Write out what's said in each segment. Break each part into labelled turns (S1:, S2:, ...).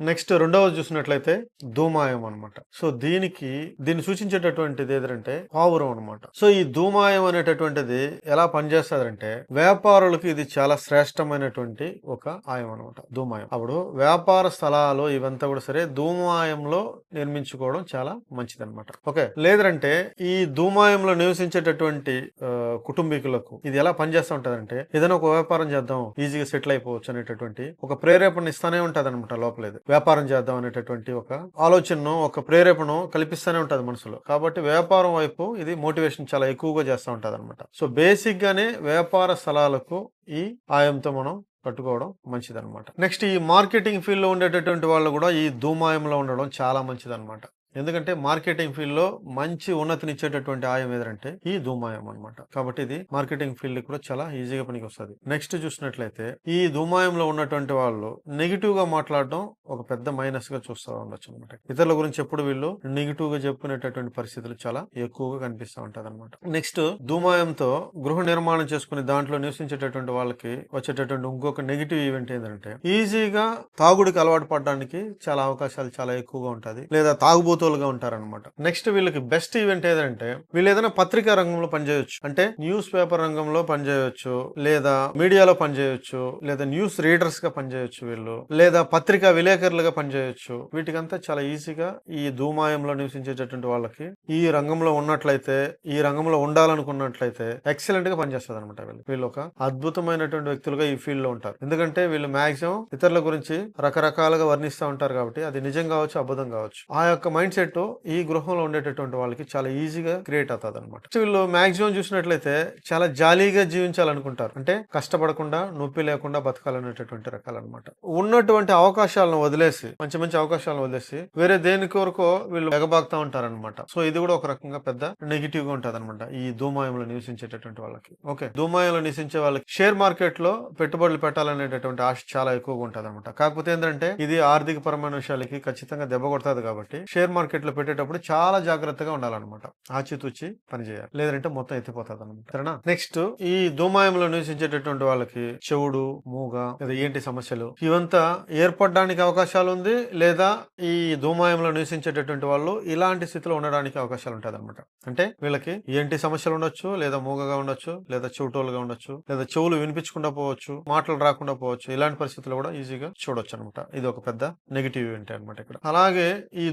S1: Next రెండవది చూసినట్లయితే ధూమాయం అనమాట సో దీనికి దీన్ని సూచించేటటువంటిది ఏదంటే పావురం అనమాట సో ఈ ధూమాయం అనేటటువంటిది ఎలా పనిచేస్తుందంటే వ్యాపారులకు ఇది చాలా శ్రేష్టమైనటువంటి ఒక ఆయం అనమాట ధూమాయం. అప్పుడు వ్యాపార స్థలాలు ఇవంతా కూడా సరే ధూమాయంలో నిర్మించుకోవడం చాలా మంచిది అనమాట ఓకే లేదంటే ఈ ధూమాయంలో నివసించేటటువంటి కుటుంబీకులకు ఇది ఎలా పనిచేస్తూ ఉంటదంటే ఏదైనా ఒక వ్యాపారం చేద్దాం ఈజీగా సెటిల్ అయిపోవచ్చు అనేటటువంటి ఒక ప్రేరేపణ ఇస్తానే ఉంటది అనమాట లోపలేదు. వ్యాపారం చేద్దాం అనేటటువంటి ఒక ఆలోచనను ఒక ప్రేరేపణను కల్పిస్తూనే ఉంటుంది మనసులో. కాబట్టి వ్యాపారం వైపు ఇది మోటివేషన్ చాలా ఎక్కువగా చేస్తూ ఉంటుంది అనమాట సో బేసిక్ గానే వ్యాపార స్థలాలకు ఈ ఆయంతో మనం కట్టుకోవడం మంచిది అనమాట నెక్స్ట్ ఈ మార్కెటింగ్ ఫీల్డ్లో ఉండేటటువంటి వాళ్ళు కూడా ఈ ధూమాయంలో ఉండడం చాలా మంచిది అనమాట ఎందుకంటే మార్కెటింగ్ ఫీల్డ్లో మంచి ఉన్నతినిచ్చేటటువంటి ఆయం ఏదంటే ఈ ధూమాయం అన్నమాట. కాబట్టి ఇది మార్కెటింగ్ ఫీల్డ్ కూడా చాలా ఈజీగా పనికి వస్తుంది నెక్స్ట్ చూసినట్లయితే ఈ ధూమాయంలో ఉన్నటువంటి వాళ్ళు నెగిటివ్గా మాట్లాడడం ఒక పెద్ద మైనస్గా చూస్తూ ఉండొచ్చు అనమాట ఇతరుల గురించి ఎప్పుడు వీళ్ళు నెగిటివ్గా చెప్పుకునేటటువంటి పరిస్థితులు చాలా ఎక్కువగా కనిపిస్తూ ఉంటది అనమాట నెక్స్ట్ ధూమాయంతో గృహ నిర్మాణం చేసుకుని దాంట్లో నివసించేటటువంటి వాళ్ళకి వచ్చేటటువంటి ఇంకొక నెగిటివ్ ఈవెంట్ ఏంటంటే ఈజీగా తాగుడికి అలవాటు పడడానికి చాలా అవకాశాలు చాలా ఎక్కువగా ఉంటది. లేదా తాగుబోతులుగా ఉంటారనమాట నెక్స్ట్ వీళ్ళకి బెస్ట్ ఈవెంట్ ఏదంటే వీళ్ళు ఏదైనా పత్రికా రంగంలో పనిచేయొచ్చు. అంటే న్యూస్ పేపర్ రంగంలో పనిచేయొచ్చు లేదా మీడియాలో పనిచేయొచ్చు లేదా న్యూస్ రీడర్స్గా పనిచేయొచ్చు వీళ్ళు లేదా పత్రికా విలేకరులుగా పనిచేయొచ్చు. వీటికంతా చాలా ఈజీగా ఈ ధూమాయంలో నివసించేటటువంటి వాళ్ళకి ఈ రంగంలో ఉన్నట్లయితే ఈ రంగంలో ఉండాలనుకున్నట్లయితే ఎక్సలెంట్గా పనిచేస్తుంది అనమాట వీళ్ళు. వీళ్ళు ఒక అద్భుతమైనటువంటి వ్యక్తులుగా ఈ ఫీల్డ్లో ఉంటారు. ఎందుకంటే వీళ్ళు మాక్సిమం ఇతరుల గురించి రకరకాలుగా వర్ణిస్తూ ఉంటారు కాబట్టి అది నిజం కావచ్చు అబద్ధం కావచ్చు. ఆ యొక్క మైండ్ సెట్ ఈ గృహంలో ఉండేటటువంటి వాళ్ళకి చాలా ఈజీగా క్రియేట్ అవుతుంది అనమాట వీళ్ళు మాక్సిమం చూసినట్లయితే చాలా జాలీగా జీవించాలనుకుంటారు. అంటే కష్టపడకుండా నొప్పి లేకుండా బతకాలనేటటువంటి రకాలన్నమాట. ఉన్నటువంటి అవకాశాలను వదిలేసి మంచి మంచి అవకాశాలను వదిలేసి వేరే దేని కొరకు వీళ్ళు ఎగబాగుతా ఉంటారన్నమాట. సో ఇది కూడా ఒక రకంగా పెద్ద నెగిటివ్గా ఉంటుంది అనమాట ఈ ధూమాయంలో నివసించేటటువంటి వాళ్ళకి. ఓకే. ధూమాయంలో నివసించే వాళ్ళకి షేర్ మార్కెట్లో పెట్టుబడులు పెట్టాలనేటటువంటి ఆశ చాలా ఎక్కువగా ఉంటుంది అనమాట కాకపోతే ఏంటంటే ఇది ఆర్థిక పరమైన విషయాలకి ఖచ్చితంగా దెబ్బ కొడుతుంది కాబట్టి షేర్ మార్కెట్లో పెట్టేటప్పుడు చాలా జాగ్రత్తగా ఉండాలన్నమాట. ఆచితూచి పనిచేయాలి లేదంటే మొత్తం ఎత్తిపోతుంది అనమాట సరేనా? నెక్స్ట్ ఈ ధూమాయంలో నివసించేటటువంటి వాళ్ళకి చెవుడు మూగ లేదా ఏంటి సమస్యలు? ఇవంతా ఏర్పడడానికి అవకాశాలు ఉంది లేదా ఈ దోమాయంలో నివసించేటటువంటి వాళ్ళు ఇలాంటి స్థితిలో ఉండడానికి అవకాశాలు ఉంటుంది అనమాట అంటే వీళ్ళకి ఏంటి సమస్యలు ఉండొచ్చు? లేదా మూగగా ఉండొచ్చు? లేదా చెవుటోలుగా ఉండొచ్చు? లేదా చెవులు వినిపించకుండా పోవచ్చు? మాటలు రాకుండా పోవచ్చు? ఇలాంటి పరిస్థితులు కూడా ఈజీగా చూడొచ్చు అనమాట ఇది ఒక పెద్ద నెగిటివ్ ఏంటి అనమాట ఇక్కడ. అలాగే ఈ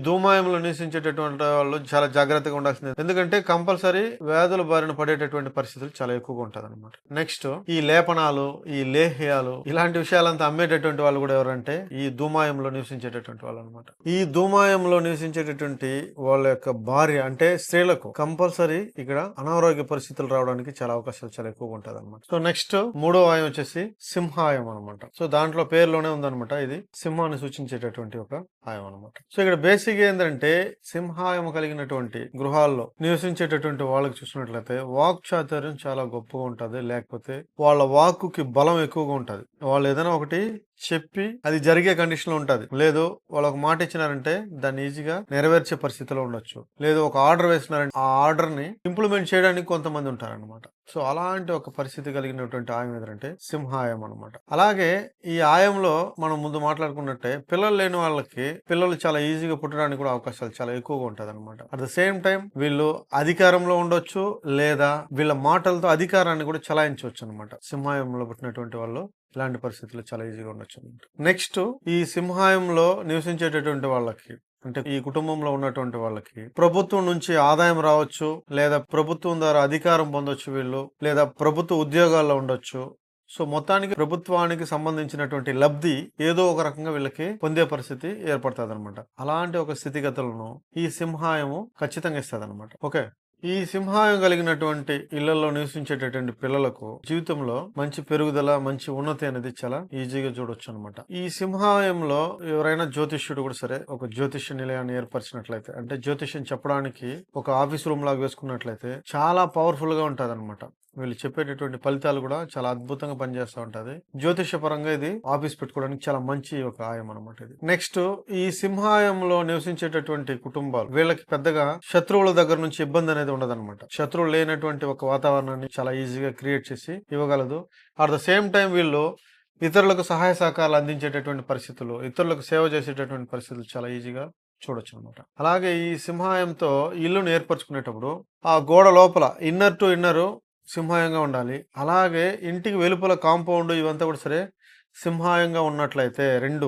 S1: ధూమాయంలో నివసించేటటువంటి వాళ్ళు చాలా జాగ్రత్తగా ఉండాల్సింది. ఎందుకంటే కంపల్సరీ వ్యాధుల బారిన పడేటటువంటి పరిస్థితులు చాలా ఎక్కువగా ఉంటుంది అనమాట నెక్స్ట్ ఈ లేపనాలు ఈ లేహ్యాలు ఇలాంటి విషయాలంతా అమ్మేటటువంటి వాళ్ళు కూడా ఎవరంటే ఈ దూమాయంలో నివసించేటటువంటి వాళ్ళు అనమాట ఈ దూమాయంలో నివసించేటటువంటి వాళ్ళ యొక్క భార్య అంటే స్త్రీలకు కంపల్సరీ ఇక్కడ అనారోగ్య పరిస్థితులు రావడానికి చాలా అవకాశాలు చాలా ఎక్కువగా ఉంటుంది అనమాట సో నెక్స్ట్ మూడో ఆయం వచ్చేసి సింహాయం అనమాట సో దాంట్లో పేరులోనే ఉందన్నమాట. ఇది సింహాన్ని సూచించేటటువంటి ఒక ఆయం అనమాట సో ఇక్కడ బేసిక్ ఏంటంటే సింహాయం కలిగినటువంటి గృహాల్లో నివసించేటటువంటి వాళ్ళకి చూసినట్లయితే వాక్ చాతుర్యం చాలా గొప్పగా ఉంటుంది. లేకపోతే వాళ్ళ వాక్కుకి బలం ఎక్కువగా ఉంటుంది. వాళ్ళు ఏదైనా ఒకటి చెప్పి అది జరిగే కండిషన్లో ఉంటది. లేదు వాళ్ళు ఒక మాట ఇచ్చినారంటే దాన్ని ఈజీగా నెరవేర్చే పరిస్థితిలో ఉండొచ్చు. లేదు ఒక ఆర్డర్ వేసినారంటే ఆ ఆర్డర్ని ఇంప్లిమెంట్ చేయడానికి కొంతమంది ఉంటారనమాట సో అలాంటి ఒక పరిస్థితి కలిగినటువంటి ఆయం ఏదంటే సింహాయం అనమాట అలాగే ఈ ఆయంలో మనం ముందు మాట్లాడుకున్నట్టే పిల్లలు లేని వాళ్ళకి పిల్లలు చాలా ఈజీగా పుట్టడానికి కూడా అవకాశాలు చాలా ఎక్కువగా ఉంటది అనమాట అట్ ద సేమ్ టైం వీళ్ళు అధికారంలో ఉండొచ్చు లేదా వీళ్ళ మాటలతో అధికారాన్ని కూడా చలాయించవచ్చు అనమాట సింహాయంలో పుట్టినటువంటి వాళ్ళు ఇలాంటి పరిస్థితులు చాలా ఈజీగా ఉండొచ్చు అనమాట నెక్స్ట్ ఈ సింహాయంలో నివసించేటటువంటి వాళ్ళకి అంటే ఈ కుటుంబంలో ఉన్నటువంటి వాళ్ళకి ప్రభుత్వం నుంచి ఆదాయం రావచ్చు లేదా ప్రభుత్వం ద్వారా అధికారం పొందొచ్చు వీళ్ళు లేదా ప్రభుత్వ ఉద్యోగాల్లో ఉండొచ్చు. సో మొత్తానికి ప్రభుత్వానికి సంబంధించినటువంటి లబ్ధి ఏదో ఒక రకంగా వీళ్ళకి పొందే పరిస్థితి ఏర్పడుతుంది అనమాట అలాంటి ఒక స్థితిగతులను ఈ సింహాయము ఖచ్చితంగా ఇస్తుంది అనమాట ఓకే? ఈ సింహాయం కలిగినటువంటి ఇళ్ళలో నివసించేటటువంటి పిల్లలకు జీవితంలో మంచి పెరుగుదల మంచి ఉన్నతి అనేది చాలా ఈజీగా చూడొచ్చు అనమాట ఈ సింహాయంలో ఎవరైనా జ్యోతిష్యుడు కూడా సరే ఒక జ్యోతిష్య నిలయాన్ని ఏర్పరిచినట్లయితే అంటే జ్యోతిష్యం చెప్పడానికి ఒక ఆఫీస్ రూమ్ లాగా వేసుకున్నట్లయితే చాలా పవర్ఫుల్గా ఉంటది వీళ్ళు చెప్పేటటువంటి ఫలితాలు కూడా చాలా అద్భుతంగా పనిచేస్తూ ఉంటది. జ్యోతిష పరంగా ఇది ఆఫీస్ పెట్టుకోవడానికి చాలా మంచి ఒక ఆయం అనమాట ఇది. నెక్స్ట్ ఈ సింహాయంలో నివసించేటటువంటి కుటుంబాలు వీళ్ళకి పెద్దగా శత్రువుల దగ్గర నుంచి ఇబ్బంది అనేది ఉండదన్నమాట. శత్రువులు లేనటువంటి ఒక వాతావరణాన్ని చాలా ఈజీగా క్రియేట్ చేసి ఇవ్వగలదు. అట్ ద సేమ్ టైం వీళ్ళు ఇతరులకు సహాయ సహకారాలు అందించేటటువంటి పరిస్థితులు ఇతరులకు సేవ చేసేటటువంటి పరిస్థితులు చాలా ఈజీగా చూడొచ్చు అనమాట అలాగే ఈ సింహాయంతో ఇల్లును ఏర్పరచుకునేటప్పుడు ఆ గోడ లోపల ఇన్నర్ టు ఇన్నర్ సింహాయంగా ఉండాలి. అలాగే ఇంటికి వెలుపల కాంపౌండ్ ఇవంతా కూడా సరే సింహాయంగా ఉన్నట్లయితే రెండు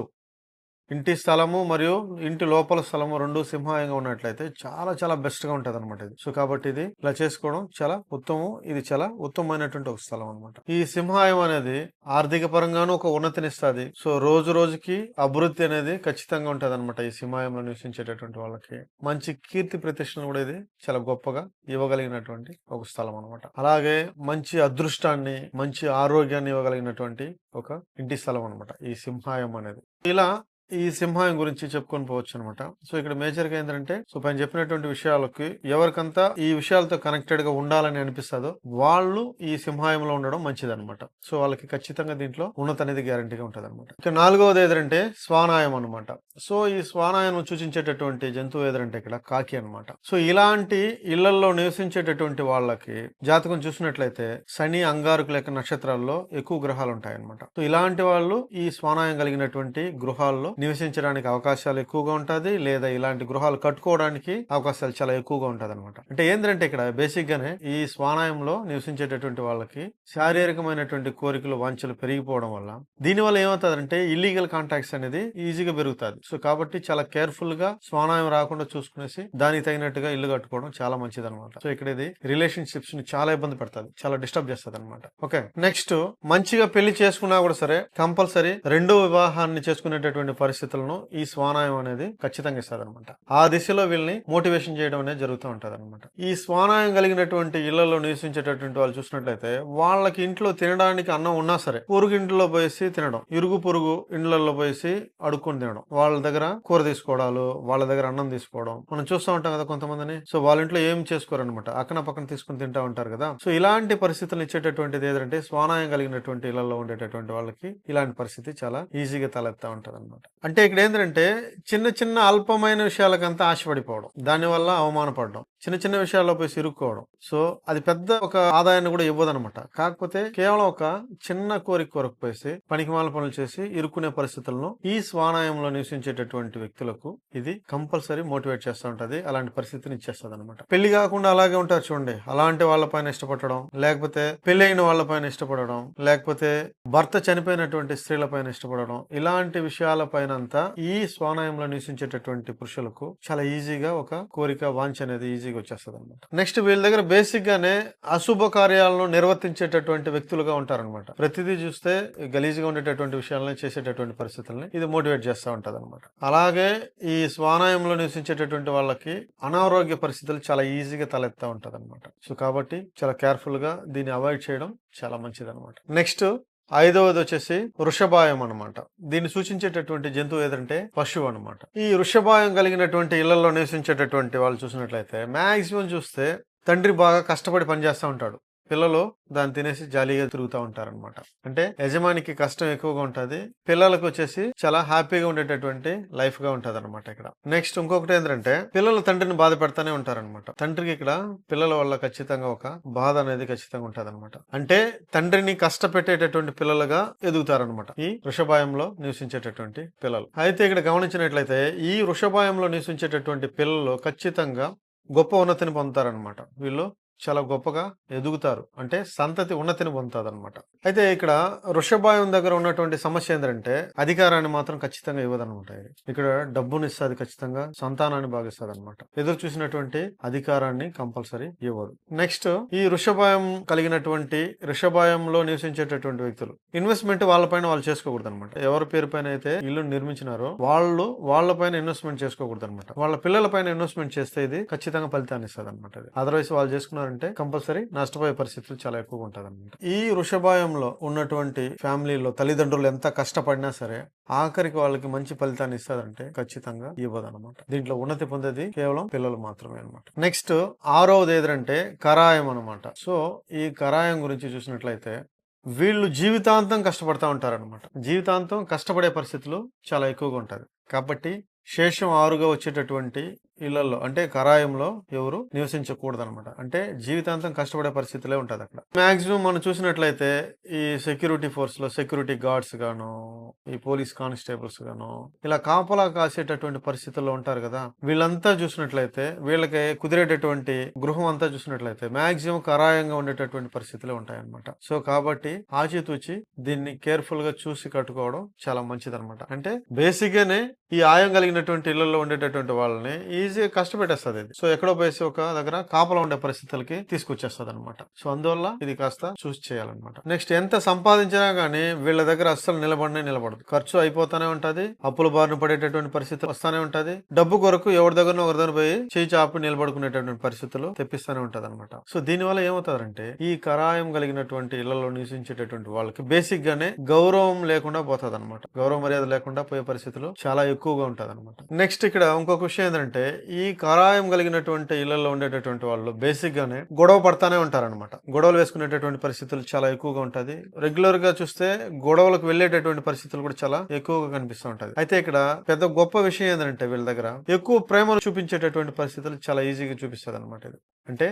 S1: ఇంటి స్థలము మరియు ఇంటి లోపల స్థలము రెండు సింహాయంగా ఉన్నట్లయితే చాలా చాలా బెస్ట్గా అనమాట ఇది. సో కాబట్టి ఇది ఇలా చేసుకోవడం చాలా ఉత్తమం ఇది చాలా ఉత్తమమైనటువంటి ఒక స్థలం అనమాట ఈ సింహాయం అనేది ఆర్థిక పరంగానూ ఒక ఉన్నతినిస్తుంది. సో రోజు రోజుకి అభివృద్ధి అనేది ఖచ్చితంగా ఉంటుంది అనమాట ఈ సింహాయంలో నివసించేటటువంటి వాళ్ళకి. మంచి కీర్తి ప్రతిష్టను కూడా ఇది చాలా గొప్పగా ఇవ్వగలిగినటువంటి ఒక స్థలం అనమాట అలాగే మంచి అదృష్టాన్ని మంచి ఆరోగ్యాన్ని ఇవ్వగలిగినటువంటి ఒక ఇంటి స్థలం అనమాట ఈ సింహాయం అనేది. ఇలా ఈ సింహాయం గురించి చెప్పుకొని పోవచ్చు అనమాట సో ఇక్కడ మేజర్గా ఏంటంటే సో పైన చెప్పినటువంటి విషయాలకి ఎవరికంతా ఈ విషయాలతో కనెక్టెడ్గా ఉండాలని అనిపిస్తుందో వాళ్ళు ఈ సింహాయంలో ఉండడం మంచిది అనమాట సో వాళ్ళకి ఖచ్చితంగా దీంట్లో ఉన్నత అనేది గ్యారంటీగా ఉంటుంది అనమాట ఇక నాలుగవది ఏదంటే స్వానాయం అనమాట. సో ఈ స్వానాయం సూచించేటటువంటి జంతువు ఏదంటే ఇక్కడ కాకి అనమాట. సో ఇలాంటి ఇళ్ళలో నివసించేటటువంటి వాళ్ళకి జాతకం చూసినట్లయితే శని అంగారుకు లెక్క నక్షత్రాల్లో ఎక్కువ గ్రహాలు ఉంటాయన్నమాట సో ఇలాంటి వాళ్ళు ఈ స్వానాయం కలిగినటువంటి గృహాల్లో నివసించడానికి అవకాశాలు ఎక్కువగా ఉంటుంది లేదా ఇలాంటి గృహాలు కట్టుకోవడానికి అవకాశాలు చాలా ఎక్కువగా ఉంటుంది అనమాట అంటే ఏంటంటే ఇక్కడ బేసిక్ గానే ఈ స్వానాయంలో నివసించేటటువంటి వాళ్ళకి శారీరకమైనటువంటి కోరికలు వంచలు పెరిగిపోవడం వల్ల దీని వల్ల ఏమవుతుందంటే ఇల్లీగల్ కాంటాక్ట్స్ అనేది ఈజీగా పెరుగుతుంది. సో కాబట్టి చాలా కేర్ఫుల్గా స్వానాయం రాకుండా చూసుకునేసి దానికి తగినట్టుగా ఇల్లు కట్టుకోవడం చాలా మంచిది అనమాట సో ఇక్కడ ఇది రిలేషన్షిప్స్ని చాలా ఇబ్బంది పెడుతుంది చాలా డిస్టర్బ్ చేస్తుంది అనమాట ఓకే నెక్స్ట్ మంచిగా పెళ్ళి చేసుకున్నా కూడా సరే కంపల్సరీ రెండో వివాహాన్ని చేసుకునేటటువంటి పరిస్థితులను ఈ స్వానాయం అనేది ఖచ్చితంగా ఇస్తుంది అనమాట ఆ దిశలో వీళ్ళని మోటివేషన్ చేయడం అనేది జరుగుతూ ఉంటుంది అనమాట ఈ స్వానాయం కలిగినటువంటి ఇళ్ళలో నివసించేటటువంటి వాళ్ళు చూసినట్లయితే వాళ్ళకి ఇంట్లో తినడానికి అన్నం ఉన్నా సరే పొరుగు ఇంట్లో పోయేసి తినడం ఇరుగు పొరుగు ఇండ్లలో పోయేసి అడుక్కొని తినడం వాళ్ళ దగ్గర కూర తీసుకోవడాలు వాళ్ళ దగ్గర అన్నం తీసుకోవడం. మనం చూస్తూ ఉంటాం కదా కొంతమందిని. సో వాళ్ళ ఇంట్లో ఏం చేసుకోరనమాట అక్కన పక్కన తీసుకుని తింటా ఉంటారు కదా. సో ఇలాంటి పరిస్థితులు ఇచ్చేటటువంటిది ఏదంటే స్వానాయం కలిగినటువంటి ఇళ్ళలో ఉండేటటువంటి వాళ్ళకి ఇలాంటి పరిస్థితి చాలా ఈజీగా తలెత్తా ఉంటుంది అనమాట అంటే ఇక్కడ ఏంటంటే చిన్న చిన్న అల్పమైన విషయాలకంతా ఆశపడిపోవడం దానివల్ల అవమానపడడం చిన్న చిన్న విషయాల్లో పోయి సిరుక్కోవడం. సో అది పెద్ద ఒక ఆదాయాన్ని కూడా ఇవ్వదనమాట కాకపోతే కేవలం ఒక చిన్న కోరిక కొరకు పోసి పనికిమాల పనులు చేసి ఇరుక్కునే పరిస్థితులను ఈ స్వానాయంలో నివసించేటటువంటి వ్యక్తులకు ఇది కంపల్సరీ మోటివేట్ చేస్తూ ఉంటది. అలాంటి పరిస్థితిని ఇచ్చేస్తుంది అనమాట పెళ్ళి కాకుండా అలాగే ఉంటారు చూడండి. అలాంటి వాళ్ళపైన ఇష్టపడడం లేకపోతే పెళ్ళి అయిన వాళ్ళపైన ఇష్టపడడం లేకపోతే భర్త చనిపోయినటువంటి స్త్రీలపైన ఇష్టపడడం ఇలాంటి విషయాలపైన అంతా ఈ స్వానాయంలో నివసించేటటువంటి పురుషులకు చాలా ఈజీగా ఒక కోరిక వాంఛ అనేది ఈజీగా వచ్చేస్తుంది అనమాట నెక్స్ట్ వీళ్ళ దగ్గర బేసిక్ గానే అశుభ కార్యాలను నిర్వర్తించేటటువంటి వ్యక్తులుగా ఉంటారనమాట ప్రతిదీ చూస్తే గలీజ్గా ఉండేటటువంటి విషయాలని చేసేటటువంటి పరిస్థితుల్ని ఇది మోటివేట్ చేస్తూ ఉంటది అనమాట అలాగే ఈ స్వానాయంలో నివసించేటటువంటి వాళ్ళకి అనారోగ్య పరిస్థితులు చాలా ఈజీగా తలెత్తా ఉంటది అనమాట సో కాబట్టి చాలా కేర్ఫుల్గా దీన్ని అవాయిడ్ చేయడం చాలా మంచిది అనమాట నెక్స్ట్ ఐదవది వచ్చేసి వృషభాయం అనమాట దీన్ని సూచించేటటువంటి జంతువు ఏదంటే పశువు అనమాట ఈ వృషభాయం కలిగినటువంటి ఇళ్ళలో నివసించేటటువంటి వాళ్ళు చూసినట్లయితే మాక్సిమం చూస్తే తండ్రి బాగా కష్టపడి పనిచేస్తూ ఉంటాడు. పిల్లలు దాన్ని తినేసి జాలీగా తిరుగుతూ ఉంటారనమాట అంటే యజమానికి కష్టం ఎక్కువగా ఉంటుంది. పిల్లలకు వచ్చేసి చాలా హ్యాపీగా ఉండేటటువంటి లైఫ్గా ఉంటుంది అనమాట ఇక్కడ. నెక్స్ట్ ఇంకొకటి ఏంటంటే పిల్లలు తండ్రిని బాధ పెడతానే ఉంటారనమాట తండ్రికి ఇక్కడ పిల్లల వల్ల ఖచ్చితంగా ఒక బాధ అనేది ఖచ్చితంగా ఉంటది అంటే తండ్రిని కష్టపెట్టేటటువంటి పిల్లలుగా ఎదుగుతారనమాట ఈ వృషభాయంలో నివసించేటటువంటి పిల్లలు. అయితే ఇక్కడ గమనించినట్లయితే ఈ వృషభాయంలో నివసించేటటువంటి పిల్లలు ఖచ్చితంగా గొప్ప ఉన్నతిని పొందుతారనమాట వీళ్ళు చాలా గొప్పగా ఎదుగుతారు. అంటే సంతతి ఉన్నతిని పొందుతుంది అనమాట అయితే ఇక్కడ వృషభాయం దగ్గర ఉన్నటువంటి సమస్య ఏంటంటే అధికారాన్ని మాత్రం ఖచ్చితంగా ఇవ్వదనమాట ఇక్కడ డబ్బుని ఇస్తుంది ఖచ్చితంగా సంతానాన్ని భాగిస్తుంది అనమాట ఎదురు చూసినటువంటి అధికారాన్ని కంపల్సరీ ఇవ్వరు. నెక్స్ట్ ఈ వృషభాయం కలిగినటువంటి వృషభాయంలో నివసించేటటువంటి వ్యక్తులు ఇన్వెస్ట్మెంట్ వాళ్ళపైన వాళ్ళు చేసుకోకూడదు అనమాట ఎవరి పేరు పైన అయితే ఇల్లు నిర్మించినారో వాళ్ళు వాళ్ళపైన ఇన్వెస్ట్మెంట్ చేసుకోకూడదు అనమాట వాళ్ళ పిల్లల పైన ఇన్వెస్ట్మెంట్ చేస్తే ఇది ఖచ్చితంగా ఫలితాన్ని ఇస్తుంది అనమాట అదర్వైజ్ వాళ్ళు అంటే కంపల్సరీ నష్టపోయే పరిస్థితులు చాలా ఎక్కువగా ఉంటుంది అనమాట ఈ వృషభాయంలో ఉన్నటువంటి ఫ్యామిలీలో తల్లిదండ్రులు ఎంత కష్టపడినా సరే ఆఖరికి వాళ్ళకి మంచి ఫలితాన్ని ఇస్తారంటే ఖచ్చితంగా ఇవ్వదు అనమాట దీంట్లో ఉన్నతి పొందేది కేవలం పిల్లలు మాత్రమే అనమాట నెక్స్ట్ ఆరవది ఏదంటే కరాయం అనమాట సో ఈ కరాయం గురించి చూసినట్లయితే వీళ్ళు జీవితాంతం కష్టపడతా ఉంటారనమాట జీవితాంతం కష్టపడే పరిస్థితులు చాలా ఎక్కువగా ఉంటుంది కాబట్టి శేషం ఆరుగా వచ్చేటటువంటి ఇళ్ళలో అంటే కరాయంలో ఎవరు నివసించకూడదు అనమాట అంటే జీవితాంతం కష్టపడే పరిస్థితులే ఉంటుంది అక్కడ మాక్సిమం మనం చూసినట్లయితే ఈ సెక్యూరిటీ ఫోర్స్లో సెక్యూరిటీ గార్డ్స్ గాను ఈ పోలీస్ కానిస్టేబుల్స్ గాను ఇలా కాపలా కాసేటటువంటి పరిస్థితుల్లో ఉంటారు కదా వీళ్ళంతా చూసినట్లయితే వీళ్ళకి కుదిరేటటువంటి గృహం అంతా చూసినట్లయితే మాక్సిమం కరాయంగా ఉండేటటువంటి పరిస్థితులే ఉంటాయన్నమాట. సో కాబట్టి ఆచితూచి దీన్ని కేర్ఫుల్గా చూసి కట్టుకోవడం చాలా మంచిది అనమాట అంటే బేసిక్ గానే ఈ ఆయం కలిగినటువంటి ఇళ్ళలో ఉండేటటువంటి వాళ్ళని ఈజీగా కష్టపెట్టేస్తుంది ఇది. సో ఎక్కడో పోయేసి ఒక దగ్గర కాపలా ఉండే పరిస్థితులకి తీసుకొచ్చేస్తుంది అనమాట సో అందువల్ల ఇది కాస్త చూసి చేయాలన్నమాట. నెక్స్ట్ ఎంత సంపాదించినా గానీ వీళ్ళ దగ్గర అస్సలు నిలబడనే నిలబడదు. ఖర్చు అయిపోతానే ఉంటది అప్పుల బారిన పడేటటువంటి పరిస్థితి వస్తానే ఉంటది. డబ్బు కొరకు ఎవరి దగ్గర ఒకరి దగ్గర పోయి చేయి చాపి నిలబడుకునేటటువంటి పరిస్థితులు తెప్పిస్తానే ఉంటది అనమాట సో దీని వల్ల ఏమవుతారంటే ఈ కరాయం కలిగినటువంటి ఇళ్ళలో నివసించేటటువంటి వాళ్ళకి బేసిక్ గానే గౌరవం లేకుండా పోతుంది అనమాట గౌరవ మర్యాద లేకుండా పోయే పరిస్థితులు చాలా ఎక్కువగా ఉంటది అనమాట నెక్స్ట్ ఇక్కడ ఇంకొక విషయం ఏంటంటే ఈ కరాయం కలిగినటువంటి ఇళ్ళలో ఉండేటటువంటి వాళ్ళు బేసిక్ గానే గొడవ పడతానే ఉంటారనమాట గొడవలు వేసుకునేటటువంటి పరిస్థితులు చాలా ఎక్కువగా ఉంటది. రెగ్యులర్గా చూస్తే గొడవలకు వెళ్ళేటటువంటి పరిస్థితులు కూడా చాలా ఎక్కువగా కనిపిస్తూ ఉంటది. అయితే ఇక్కడ పెద్ద గొప్ప విషయం ఏంటంటే వీళ్ళ దగ్గర ఎక్కువ ప్రేమను చూపించేటటువంటి పరిస్థితులు చాలా ఈజీగా చూపిస్తుంది అనమాట ఇది. అంటే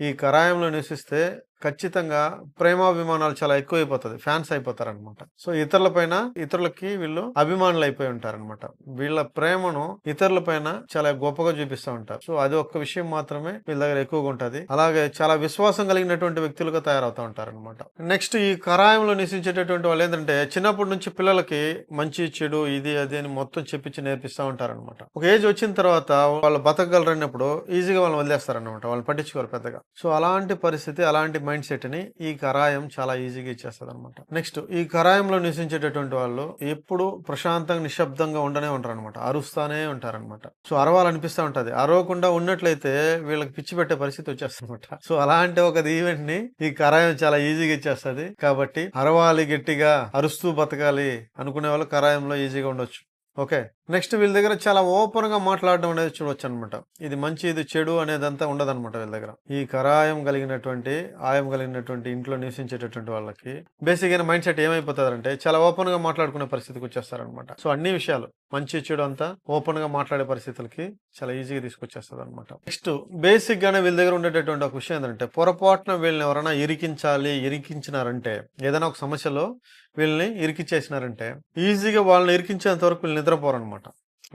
S1: ఈ కరాయంలో నివసిస్తే ఖచ్చితంగా ప్రేమాభిమానాలు చాలా ఎక్కువైపోతుంది. ఫ్యాన్స్ అయిపోతారనమాట. సో ఇతరుల పైన ఇతరులకి వీళ్ళు అభిమానులు అయిపోయి ఉంటారనమాట. వీళ్ళ ప్రేమను ఇతరుల పైన చాలా గొప్పగా చూపిస్తూ ఉంటారు. సో అది ఒక్క విషయం మాత్రమే వీళ్ళ దగ్గర ఎక్కువగా ఉంటుంది. అలాగే చాలా విశ్వాసం కలిగినటువంటి వ్యక్తులుగా తయారవుతూ ఉంటారు అనమాట నెక్స్ట్ ఈ కరాయంలో నివసించేటటువంటి వాళ్ళు ఏంటంటే చిన్నప్పటి నుంచి పిల్లలకి మంచి చెడు ఇది అది అని మొత్తం చెప్పించి నేర్పిస్తూ ఉంటారనమాట. ఒక ఏజ్ వచ్చిన తర్వాత వాళ్ళు బతకగలరన్నప్పుడు ఈజీగా వాళ్ళని వదిలేస్తారనమాట వాళ్ళు పట్టించుకోరు పెద్దగా. సో అలాంటి పరిస్థితి అలాంటి మైండ్ సెట్ని ఈ కరాయం చాలా ఈజీగా ఇచ్చేస్తుంది అనమాట నెక్స్ట్ ఈ కరాయంలో నివసించేటటువంటి వాళ్ళు ఎప్పుడు ప్రశాంతంగా నిశ్శబ్దంగా ఉండనే ఉంటారు అనమాట అరుస్తానే ఉంటారనమాట సో అరవాలనిపిస్తూ ఉంటది. అరవకుండా ఉన్నట్లయితే వీళ్ళకి పిచ్చి పెట్టే పరిస్థితి వచ్చేస్తుందన్నమాట. సో అలాంటి ఒక ఈవెంట్ని ఈ కరాయం చాలా ఈజీగా ఇచ్చేస్తుంది. కాబట్టి అరవాలి గట్టిగా అరుస్తూ బతకాలి అనుకునే వాళ్ళు కరాయంలో ఈజీగా ఉండొచ్చు. ఓకే. నెక్స్ట్ వీళ్ళ దగ్గర చాలా ఓపెన్గా మాట్లాడడం అనేది చూడొచ్చు అనమాట ఇది మంచి ఇది చెడు అనేదంతా ఉండదన్నమాట వీళ్ళ దగ్గర. ఈ కరాయం కలిగినటువంటి ఆయం కలిగినటువంటి ఇంట్లో నివసించేటటువంటి వాళ్ళకి బేసిక్ అయిన మైండ్ సెట్ ఏమైపోతుందంటే చాలా ఓపెన్గా మాట్లాడుకునే పరిస్థితికి వచ్చేస్తారనమాట. సో అన్ని విషయాలు మంచి చెడు అంతా ఓపెన్గా మాట్లాడే పరిస్థితులకి చాలా ఈజీగా తీసుకొచ్చేస్తుంది అనమాట నెక్స్ట్ బేసిక్గానే వీళ్ళ దగ్గర ఉండేటటువంటి ఒక విషయం ఏంటంటే పొరపాటున వీళ్ళని ఎవరైనా ఇరికించాలి ఇరికించినారంటే ఏదైనా ఒక సమస్యలో వీళ్ళని ఇరికిచ్చేసినారంటే ఈజీగా వాళ్ళని ఇరికించేంత వరకు వీళ్ళు నిద్రపోరు అనమాట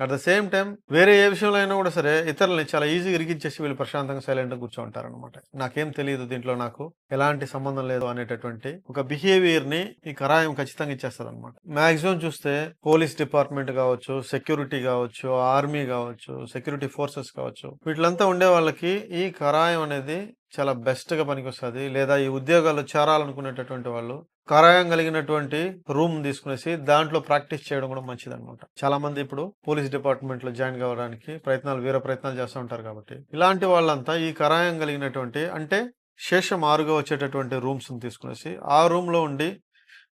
S1: అట్ ద సేమ్ టైం వేరే ఏ విషయంలో అయినా కూడా సరే ఇతరులని చాలా ఈజీగా ఇరికించేసి వీళ్ళు ప్రశాంతంగా సైలెంట్గా కూర్చోంటారనమాట అనమాట నాకేం తెలియదు దీంట్లో నాకు ఎలాంటి సంబంధం లేదు అనేటటువంటి ఒక బిహేవియర్ని ఈ కరాయం ఖచ్చితంగా ఇచ్చేస్తారనమాట అనమాట చూస్తే పోలీస్ డిపార్ట్మెంట్ కావచ్చు సెక్యూరిటీ కావచ్చు ఆర్మీ కావచ్చు సెక్యూరిటీ ఫోర్సెస్ కావచ్చు వీటిలంతా ఉండే వాళ్ళకి ఈ కరాయం అనేది చాలా బెస్ట్గా పనికొస్తుంది. లేదా ఈ ఉద్యోగాల్లో చేరాలనుకునేటటువంటి వాళ్ళు కరాయం కలిగినటువంటి రూమ్ తీసుకునేసి దాంట్లో ప్రాక్టీస్ చేయడం కూడా మంచిది అనమాట చాలా మంది ఇప్పుడు పోలీస్ డిపార్ట్మెంట్లో జాయిన్ కావడానికి ప్రయత్నాలు వేరే ప్రయత్నాలు చేస్తూ ఉంటారు కాబట్టి. ఇలాంటి వాళ్ళంతా ఈ కరాయం కలిగినటువంటి అంటే శేషం ఆరుగా వచ్చేటటువంటి రూమ్స్ని తీసుకునేసి ఆ రూమ్లో ఉండి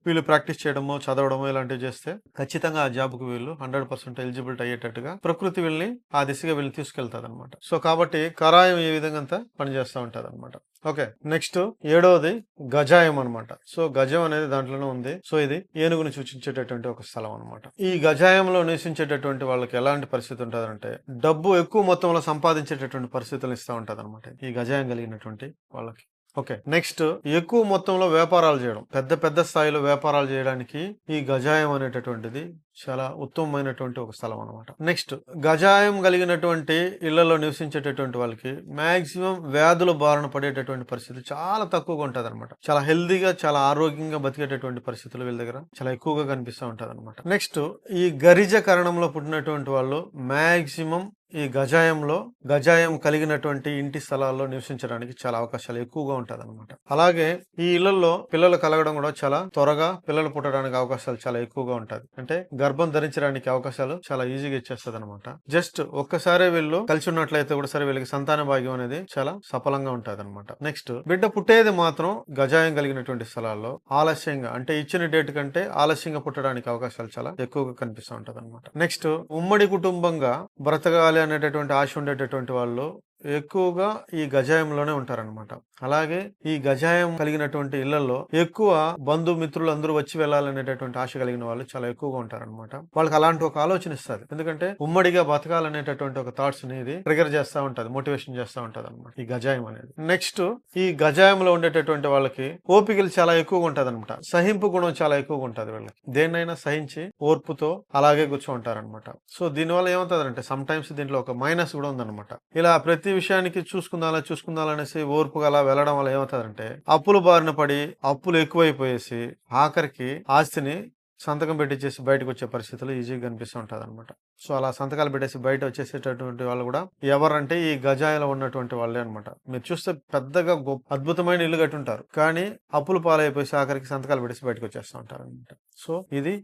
S1: వీళ్ళు ప్రాక్టీస్ చేయడమో చదవడమో ఇలాంటివి చేస్తే ఖచ్చితంగా ఆ జాబ్కి వీళ్ళు హండ్రెడ్ పర్సెంట్ ఎలిజిబిలిటీ అయ్యేటట్టుగా ప్రకృతి వీళ్ళని ఆ దిశగా వీళ్ళు తీసుకెళ్తారు అనమాట సో కాబట్టి కరాయం ఈ విధంగా అంతా పనిచేస్తూ ఉంటుంది అనమాట ఓకే నెక్స్ట్ ఏడవది గజాయం అనమాట సో గజం అనేది దాంట్లోనే ఉంది. సో ఇది ఏనుగుని సూచించేటటువంటి ఒక స్థలం అనమాట ఈ గజాయంలో నివసించేటటువంటి వాళ్ళకి ఎలాంటి పరిస్థితి ఉంటుందంటే డబ్బు ఎక్కువ మొత్తంలో సంపాదించేటటువంటి పరిస్థితులు ఇస్తూ ఉంటుంది అనమాట ఈ గజాయం కలిగినటువంటి వాళ్ళకి. ఓకే నెక్స్ట్ ఎక్కువ మొత్తంలో వ్యాపారాలు చేయడం. పెద్ద పెద్ద స్థాయిలో వ్యాపారాలు చేయడానికి ఈ గజాయం అనేటటువంటిది చాలా ఉత్తమమైనటువంటి ఒక స్థలం అనమాట నెక్స్ట్ గజాయం కలిగినటువంటి ఇళ్ళలో నివసించేటటువంటి వాళ్ళకి మాక్సిమం వ్యాధుల బారిన పడేటటువంటి పరిస్థితి చాలా తక్కువగా ఉంటుంది అనమాట చాలా హెల్దీగా చాలా ఆరోగ్యంగా బతికేటటువంటి పరిస్థితులు వీళ్ళ దగ్గర చాలా ఎక్కువగా కనిపిస్తూ ఉంటుంది అనమాట నెక్స్ట్ ఈ గరిజ కరణంలో పుట్టినటువంటి వాళ్ళు మాక్సిమం ఈ గజాయంలో గజాయం కలిగినటువంటి ఇంటి స్థలాల్లో నివసించడానికి చాలా అవకాశాలు ఎక్కువగా ఉంటుంది అనమాట అలాగే ఈ ఇళ్ళలో పిల్లలు కలగడం కూడా చాలా త్వరగా పిల్లలు పుట్టడానికి అవకాశాలు చాలా ఎక్కువగా ఉంటది అంటే గర్భం ధరించడానికి అవకాశాలు చాలా ఈజీగా ఇచ్చేస్తుంది అనమాట జస్ట్ ఒక్కసారి వీళ్ళు కలిసి ఉన్నట్లయితే కూడా సరే వీళ్ళకి సంతాన భాగ్యం అనేది చాలా సఫలంగా ఉంటుంది అనమాట నెక్స్ట్ బిడ్డ పుట్టేది మాత్రం గజాయం కలిగినటువంటి స్థలాల్లో ఆలస్యంగా అంటే ఇచ్చిన డేట్ కంటే ఆలస్యంగా పుట్టడానికి అవకాశాలు చాలా ఎక్కువగా కనిపిస్తూ ఉంటది అనమాట నెక్స్ట్ ఉమ్మడి కుటుంబంగా బ్రతకాలి అనేటటువంటి ఆశ ఉండేటటువంటి వాళ్ళు ఎక్కువగా ఈ గజాయంలోనే ఉంటారన్నమాట. అలాగే ఈ గజాయం కలిగినటువంటి ఇళ్ళలో ఎక్కువ బంధుమిత్రులు అందరూ వచ్చి వెళ్ళాలనేటటువంటి ఆశ కలిగిన వాళ్ళు చాలా ఎక్కువగా ఉంటారన్నమాట. వాళ్ళకి అలాంటి ఒక ఆలోచన ఇస్తుంది. ఎందుకంటే ఉమ్మడిగా బతకాలనేటటువంటి ఒక థాట్స్ అనేది ట్రిగర్ చేస్తూ ఉంటుంది మోటివేషన్ చేస్తూ ఉంటుంది అనమాట ఈ గజాయం అనేది. నెక్స్ట్ ఈ గజాయంలో ఉండేటటువంటి వాళ్ళకి ఓపికలు చాలా ఎక్కువగా ఉంటుంది అనమాట సహింపు గుణం చాలా ఎక్కువగా ఉంటుంది వీళ్ళకి. దేన్నైనా సహించి ఓర్పుతో అలాగే కూర్చో ఉంటారనమాట సో దీనివల్ల ఏమవుతుందంటే సమ్ టైమ్స్ దీంట్లో ఒక మైనస్ కూడా ఉందనమాట ఇలా ప్రతి ప్రతి విషయానికి చూసుకుందాలా చూసుకుందాలనేసి ఓర్పుగా అలా వెళ్ళడం వల్ల ఏమవుతుందంటే అప్పులు బారిన పడి అప్పులు ఎక్కువైపోయేసి ఆఖరికి ఆస్తిని సంతకం పెట్టించేసి బయటకు వచ్చే పరిస్థితులు ఈజీగా కనిపిస్తూ ఉంటుంది అనమాట సో అలా సంతకాలు పెట్టేసి బయట వచ్చేసేటటువంటి వాళ్ళు కూడా ఎవరంటే ఈ గజాయిలో ఉన్నటువంటి వాళ్ళే అనమాట మీరు చూస్తే పెద్దగా గొప్ప అద్భుతమైన ఇల్లు కట్టుంటారు. కానీ అప్పులు పాలైపోయి ఆఖరికి సంతకాలు పెట్టేసి బయటకు వచ్చేస్తూ ఉంటారు అనమాట సో ఇది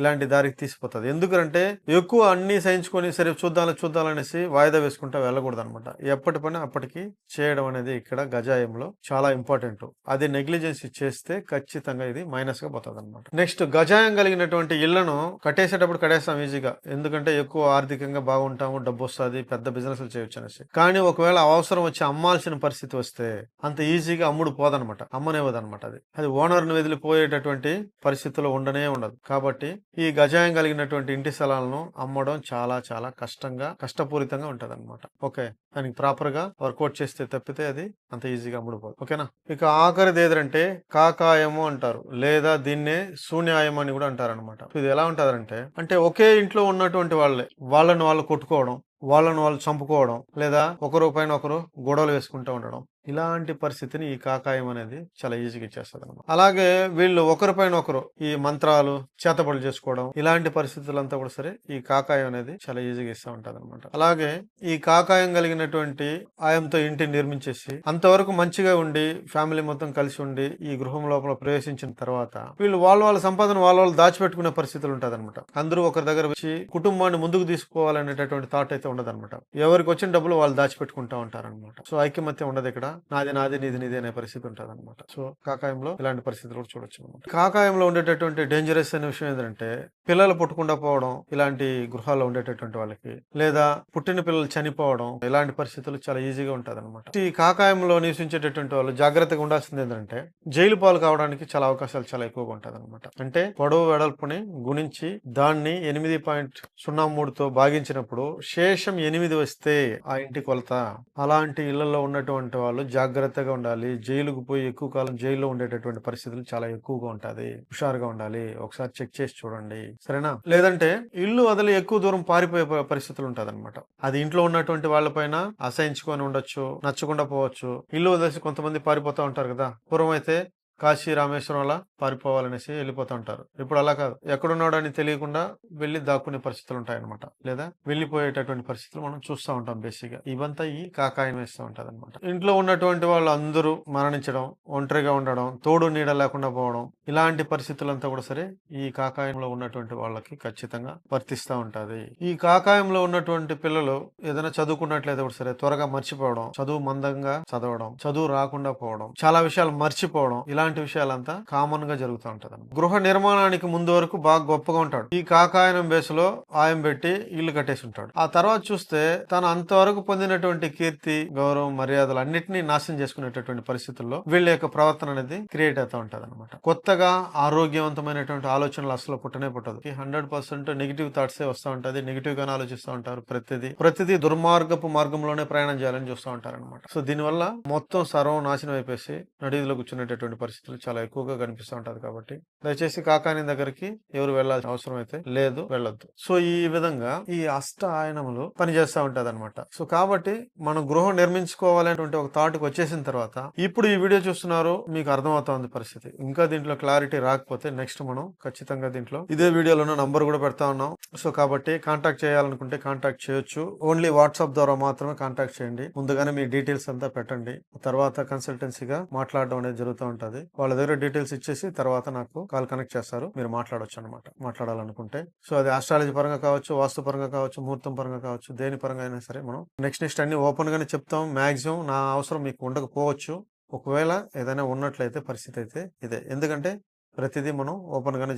S1: ఇలాంటి దారికి తీసిపోతుంది. ఎందుకంటే ఎక్కువ అన్ని సహించుకొని సరే చూద్దాం చూద్దామనేసి వాయిదా వేసుకుంటా వెళ్ళకూడదు అనమాట ఎప్పటి పని అప్పటికి చేయడం అనేది ఇక్కడ గజాయంలో చాలా ఇంపార్టెంట్. అది నెగ్లిజెన్సీ చేస్తే ఖచ్చితంగా ఇది మైనస్గా పోతుంది అనమాట నెక్స్ట్ గజాయం కలిగినటువంటి ఇళ్ళను కట్టేసేటప్పుడు కట్టేస్తాం ఈజీగా. ఎందుకంటే ఎక్కువ ఆర్థికంగా బాగుంటాము డబ్బు వస్తుంది పెద్ద బిజినెస్ చేయొచ్చు అనేసి. కానీ ఒకవేళ అవసరం వచ్చి అమ్మాల్సిన పరిస్థితి వస్తే అంత ఈజీగా అమ్ముడు పోదనమాట అమ్మనేవదనమాట అది. అది ఓనర్ని వదిలిపోయేటటువంటి పరిస్థితిలో ఉండనే ఉండదు. కాబట్టి ఈ గజాయం కలిగినటువంటి ఇంటి స్థలాలను అమ్మడం చాలా చాలా కష్టంగా కష్టపూరితంగా ఉంటది అనమాట ఓకే. దానికి ప్రాపర్గా వర్కౌట్ చేస్తే తప్పితే అది అంత ఈజీగా అమ్ముడుపోదు. ఓకేనా? ఇక ఆఖరిది ఏదంటే కాకాయము అంటారు. లేదా దీన్నే శూన్యాయం అని కూడా అంటారు అనమాట ఇది ఎలా ఉంటదంటే అంటే ఒకే ఇంట్లో ఉన్నటువంటి వాళ్ళే వాళ్ళని వాళ్ళు కొట్టుకోవడం వాళ్ళను వాళ్ళు చంపుకోవడం లేదా ఒకరు పైన ఒకరు గొడవలు వేసుకుంటూ ఉండడం. ఇలాంటి పరిస్థితిని ఈ కాకాయం అనేది చాలా ఈజీగా ఇచ్చేస్తుంది అనమాట అలాగే వీళ్ళు ఒకరిపైన ఒకరు ఈ మంత్రాలు చేతబడులు చేసుకోవడం ఇలాంటి పరిస్థితులంతా కూడా సరే ఈ కాకాయం అనేది చాలా ఈజీగా ఇస్తూ ఉంటుంది అనమాట అలాగే ఈ కాకాయం కలిగినటువంటి ఆయంతో ఇంటిని నిర్మించేసి అంతవరకు మంచిగా ఉండి ఫ్యామిలీ మొత్తం కలిసి ఉండి ఈ గృహం లోపల ప్రవేశించిన తర్వాత వీళ్ళు వాళ్ళ వాళ్ళ సంపాదన వాళ్ళ వాళ్ళు దాచిపెట్టుకునే పరిస్థితులు ఉంటుంది అనమాట అందరూ ఒకరి దగ్గర వచ్చి కుటుంబాన్ని ముందుకు తీసుకోవాలనేటటువంటి థాట్ అయితే ఉండదు అనమాట ఎవరికి వచ్చిన డబ్బులు వాళ్ళు దాచిపెట్టుకుంటా ఉంటారన్నమాట. సో ఐకమత్యం ఉండదు ఇక్కడ. నాది నాది నీది నీది అనే పరిస్థితి ఉంటుంది అనమాట సో కాకాయంలో ఇలాంటి పరిస్థితులు కూడా చూడొచ్చు అనమాట కాకాయంలో ఉండేటటువంటి డేంజరస్ అనే విషయం ఏంటంటే పిల్లలు పుట్టకుండా పోవడం ఇలాంటి గృహాల్లో ఉండేటటువంటి వాళ్ళకి లేదా పుట్టిన పిల్లలు చనిపోవడం ఇలాంటి పరిస్థితులు చాలా ఈజీగా ఉంటుంది అనమాట ఈ కాకాయంలో నివసించేటటువంటి వాళ్ళు జాగ్రత్తగా ఉండాల్సింది ఏంటంటే జైలు పాలు కావడానికి చాలా అవకాశాలు చాలా ఎక్కువగా ఉంటుంది అనమాట అంటే పొడవు వెడల్పుని గుణించి దాన్ని ఎనిమిది పాయింట్ సున్నా మూడుతో భాగించినప్పుడు శేష ఎనిమిది వస్తే ఆ ఇంటి కొలత. అలాంటి ఇళ్ళలో ఉన్నటువంటి వాళ్ళు జాగ్రత్తగా ఉండాలి. జైలుకు పోయి ఎక్కువ కాలం జైల్లో ఉండేటటువంటి పరిస్థితులు చాలా ఎక్కువగా ఉంటది. హుషారుగా ఉండాలి. ఒకసారి చెక్ చేసి చూడండి. సరేనా? లేదంటే ఇల్లు వదిలి ఎక్కువ దూరం పారిపోయే పరిస్థితులు పరిస్థితులు అనమాట అది ఇంట్లో ఉన్నటువంటి వాళ్ళపైన అసహించుకొని ఉండొచ్చు నచ్చకుండా పోవచ్చు. ఇల్లు వదిలేసి కొంతమంది పారిపోతూ ఉంటారు కదా. పూర్వం అయితే కాశీ రామేశ్వరం అలా పారిపోవాలనేసి వెళ్ళిపోతుంటారు. ఇప్పుడు అలా కాదు. ఎక్కడున్నాడని అని తెలియకుండా వెళ్ళి దాక్కునే పరిస్థితులు ఉంటాయన్నమాట లేదా వెళ్ళిపోయేటటువంటి పరిస్థితులు మనం చూస్తూ ఉంటాం బేసిక్గా ఇవంతా ఈ కాకాయం వేస్తూ ఉంటుంది అనమాట ఇంట్లో ఉన్నటువంటి వాళ్ళు అందరూ మరణించడం ఒంటరిగా ఉండడం తోడు నీడ లేకుండా పోవడం ఇలాంటి పరిస్థితులంతా కూడా సరే ఈ కాకాయంలో ఉన్నటువంటి వాళ్ళకి ఖచ్చితంగా వర్తిస్తూ ఉంటది. ఈ కాకాయంలో ఉన్నటువంటి పిల్లలు ఏదైనా చదువుకున్నట్లయితే కూడా సరే త్వరగా మర్చిపోవడం చదువు మందంగా చదవడం చదువు రాకుండా పోవడం చాలా విషయాలు మర్చిపోవడం ఇలా ఇలాంటి విషయాలంతా కామన్గా జరుగుతూ ఉంటది గృహ నిర్మాణానికి ముందు వరకు బాగా గొప్పగా ఉంటాడు. ఈ కాకాయనం బేసులో ఆయం పెట్టి ఇల్లు కట్టేసి ఉంటాడు. ఆ తర్వాత చూస్తే తను అంతవరకు పొందినటువంటి కీర్తి గౌరవం మర్యాదలు అన్నిటినీ నాశనం చేసుకునేటటువంటి పరిస్థితుల్లో వీళ్ళ యొక్క ప్రవర్తన అనేది క్రియేట్ అవుతూ ఉంటది అనమాట కొత్తగా ఆరోగ్యవంతమైనటువంటి ఆలోచనలు అసలు పుట్టనే పుట్టదు. హండ్రెడ్ పర్సెంట్ నెగిటివ్ థాట్సే వస్తూ ఉంటది. నెగిటివ్ గానే ఆలోచిస్తూ ఉంటారు ప్రతిదీ. ప్రతిదీ దుర్మార్గపు మార్గంలోనే ప్రయాణం చేయాలని చూస్తూ ఉంటారు అనమాట సో దీనివల్ల మొత్తం సర్వం నాశనం అయిపోయి నడిలో కూర్చునేటటువంటి పరిస్థితులు చాలా ఎక్కువగా కనిపిస్తూ ఉంటది కాబట్టి దయచేసి కాకాని దగ్గరికి ఎవరు వెళ్ళాల్సిన అవసరం అయితే లేదు వెళ్ళొద్దు. సో ఈ విధంగా ఈ అష్ట ఆయనములు పనిచేస్తూ ఉంటుంది అనమాట సో కాబట్టి మనం గృహం నిర్మించుకోవాలనేటువంటి ఒక థాట్కి వచ్చేసిన తర్వాత ఇప్పుడు ఈ వీడియో చూస్తున్నారు మీకు అర్థమవుతోంది పరిస్థితి. ఇంకా దీంట్లో క్లారిటీ రాకపోతే నెక్స్ట్ మనం ఖచ్చితంగా దీంట్లో ఇదే వీడియోలోనే నంబర్ కూడా పెడతా ఉన్నాం. సో కాబట్టి కాంటాక్ట్ చేయాలనుకుంటే కాంటాక్ట్ చేయొచ్చు. ఓన్లీ వాట్సాప్ ద్వారా మాత్రమే కాంటాక్ట్ చేయండి. ముందుగానే మీ డీటెయిల్స్ అంతా పెట్టండి. తర్వాత కన్సల్టెన్సీగా మాట్లాడడం అనేది జరుగుతూ ఉంటుంది. వాళ్ళ దగ్గర డీటెయిల్స్ ఇచ్చేసి తర్వాత నాకు కాల్ కనెక్ట్ చేస్తారు. మీరు మాట్లాడొచ్చు అనమాట మాట్లాడాలనుకుంటే. సో అది ఆస్ట్రాలజీ పరంగా కావచ్చు వాస్తు పరంగా కావచ్చు ముహూర్తం పరంగా కావచ్చు దేని పరంగా అయినా సరే మనం నెక్స్ట్ నెక్స్ట్ అన్ని ఓపెన్ గానే చెప్తాం. మాక్సిమం నా అవసరం మీకు ఉండకపోవచ్చు. ఒకవేళ ఏదైనా ఉన్నట్లయితే పరిస్థితి అయితే ఇదే. ఎందుకంటే ప్రతిదీ మనం ఓపెన్ గానే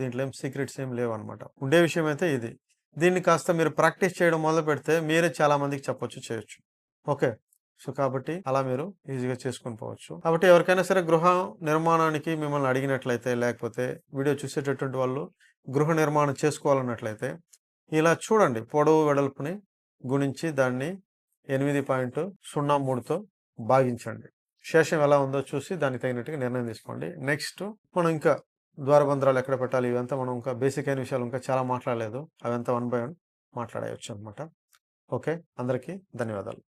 S1: దీంట్లో ఏం సీక్రెట్స్ ఏం లేవు అనమాట ఉండే విషయం అయితే ఇది. దీన్ని కాస్త మీరు ప్రాక్టీస్ చేయడం మొదలు పెడితే మీరే చాలా మందికి చెప్పొచ్చు చేయొచ్చు. ఓకే. సో కాబట్టి అలా మీరు ఈజీగా చేసుకుని పోవచ్చు. కాబట్టి ఎవరికైనా సరే గృహ నిర్మాణానికి మిమ్మల్ని అడిగినట్లయితే లేకపోతే వీడియో చూసేటటువంటి వాళ్ళు గృహ నిర్మాణం చేసుకోవాలన్నట్లయితే ఇలా చూడండి. పొడవు వెడల్పుని గుణించి దాన్ని ఎనిమిది పాయింట్ సున్నా మూడుతో భాగించండి. శేషం ఎలా ఉందో చూసి దానికి తగినట్టుగా నిర్ణయం తీసుకోండి. నెక్స్ట్ మనం ఇంకా ద్వారబంధ్రాలు ఎక్కడ పెట్టాలి? ఇవంతా మనం ఇంకా బేసిక్ అయిన విషయాలు ఇంకా చాలా మాట్లాడలేదు. అవంతా వన్ బై వన్ మాట్లాడవచ్చు అనమాట ఓకే. అందరికీ ధన్యవాదాలు.